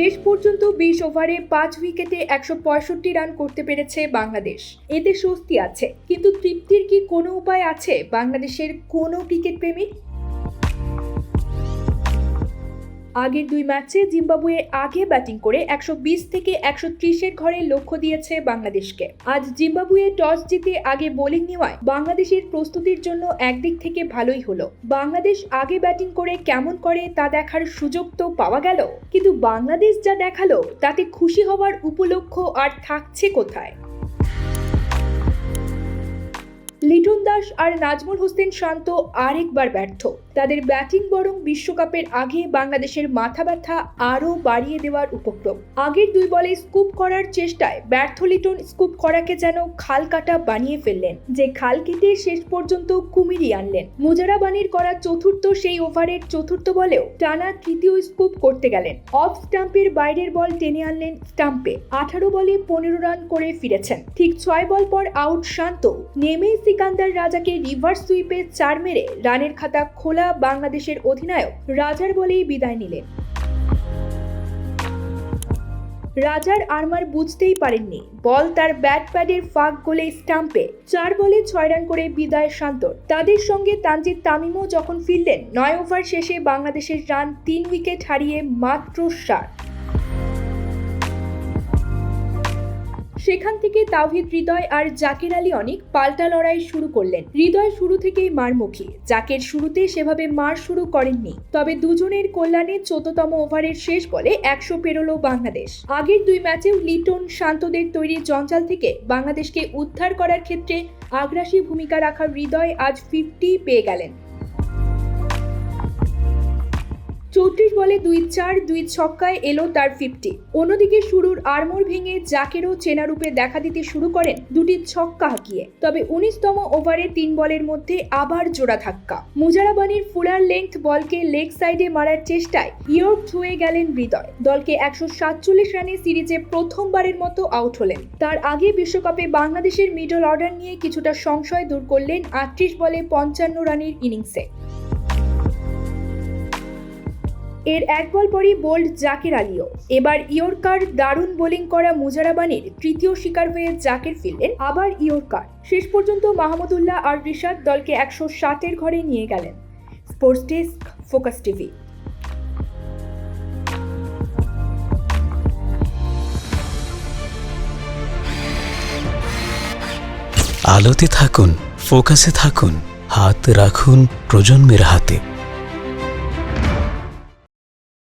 শেষ পর্যন্ত বিশ ওভারে পাঁচ উইকেটে একশো পঁয়ষট্টি রান করতে পেরেছে বাংলাদেশ। এতে স্বস্তি আছে। কিন্তু তৃপ্তির কি কোনো উপায় আছে বাংলাদেশের কোনো ক্রিকেট প্রেমীর আগের দুই ম্যাচে জিম্বাবুয়ে আগে ব্যাটিং করে একশো বিশ থেকে একশো ত্রিশের ঘরে লক্ষ্য দিয়েছে বাংলাদেশকে। আজ জিম্বাবুয়ে টস জিতে আগে বোলিং নেওয়ায় বাংলাদেশের প্রস্তুতির জন্য একদিক থেকে ভালোই হলো। বাংলাদেশ আগে ব্যাটিং করে কেমন করে তা দেখার সুযোগ তো পাওয়া গেল, কিন্তু বাংলাদেশ যা দেখাল, তাতে খুশি হওয়ার উপলক্ষ আর থাকছে কোথায়? লিটন দাস আর নাজমুল হোসেন শান্ত আরেকবার ব্যর্থ। তাদের ব্যাটিং বরং বিশ্বকাপের আগে বাংলাদেশের মাথা ব্যথা আরও বাড়িয়ে দেওয়ার উপক্রম। আগের দুই বলে স্কুপ করার চেষ্টায় ব্যর্থ লিটন স্কুপ করাকে যেন খাল কাটা বানিয়ে ফেললেন, যে খাল কেটে শেষ পর্যন্ত কুমিরি আনলেন। মুজারাবানির করা চতুর্থ সেই ওভারের চতুর্থ বলেও টানা তৃতীয় স্কুপ করতে গেলেন। অফ স্টাম্পের বাইরের বল টেনে আনলেন স্টাম্পে। আঠারো বলে পনেরো রান করে ফিরেছেন। ঠিক ছয় বল পর আউট শান্ত, নেমেই সিকান্দার রাজাকে রিভার্স সুইপে চার মেরে রানের খাতা খোলা বাংলাদেশের অধিনায়ক রাজার বলেই বিদায় নিলেন। রাজার আরমার বুঝতেই পারেননি। বল তার ব্যাট প্যাডের ফাঁক গোলে স্টাম্পে চার বলে ছয় রান করে বিদায় শান্তর তাদের সঙ্গে তানজিদ তামিমও যখন ফিরলেন, নয় ওভার শেষে বাংলাদেশের রান তিন উইকেট হারিয়ে মাত্র ষাট সেখান থেকে তাওহিদ হৃদয় আর জাকির আলী অনিক পাল্টা লড়াই শুরু করলেন। হৃদয় শুরু থেকেই মারমুখী। জাকের শুরুতে সেভাবে মার শুরু করেননি। তবে দুজনের কল্যাণে চোদ্দতম ওভারের শেষ বলে একশো পেরোলো বাংলাদেশ। আগের দুই ম্যাচেও লিটন শান্তদের তৈরি জঞ্জাল থেকে বাংলাদেশকে উদ্ধার করার ক্ষেত্রে আগ্রাসী ভূমিকা রাখা হৃদয় আজ ফিফটি পেয়ে গেলেন। চৌত্রিশ বলে দুই চার, দুই ছক্কায় এলো তার ফিফটি অন্যদিকে শুরুর আরমোর ভেঙে জাকেরও চেনা রূপে দেখা দিতে শুরু করেন দুটি ছক্কা হাঁকিয়ে। তবে উনিশতম ওভারে তিন বলের মধ্যে আবার জোড়া ধাক্কা। মুজারাবানির ফুলার লেংথ বলকে লেগ সাইডে মারার চেষ্টায় ইয়র্ক ছুঁয়ে গেলেন হৃদয়। দলকে একশো সাতচল্লিশ রানে সিরিজে প্রথমবারের মতো আউট হলেন। তার আগে বিশ্বকাপে বাংলাদেশের মিডল অর্ডার নিয়ে কিছুটা সংশয় দূর করলেন আটত্রিশ বলে পঞ্চান্ন রানের ইনিংসে এর এক বল পরই বোল্ড জাকির আলীও। এবার ইয়র্কার দারুণ বোলিং করা মুজারাবানির তৃতীয় শিকার হয়ে জাকির ফিরলেন আবার ইয়র্কার। শেষ পর্যন্ত মাহমুদুল্লাহ আর রিশাদ দলকে একশো ষাটের ঘরে নিয়ে গেলেন। Sports desk, focus TV. আলোতে থাকুন, ফোকাসে থাকুন, হাত রাখুন প্রজন্মের হাতে।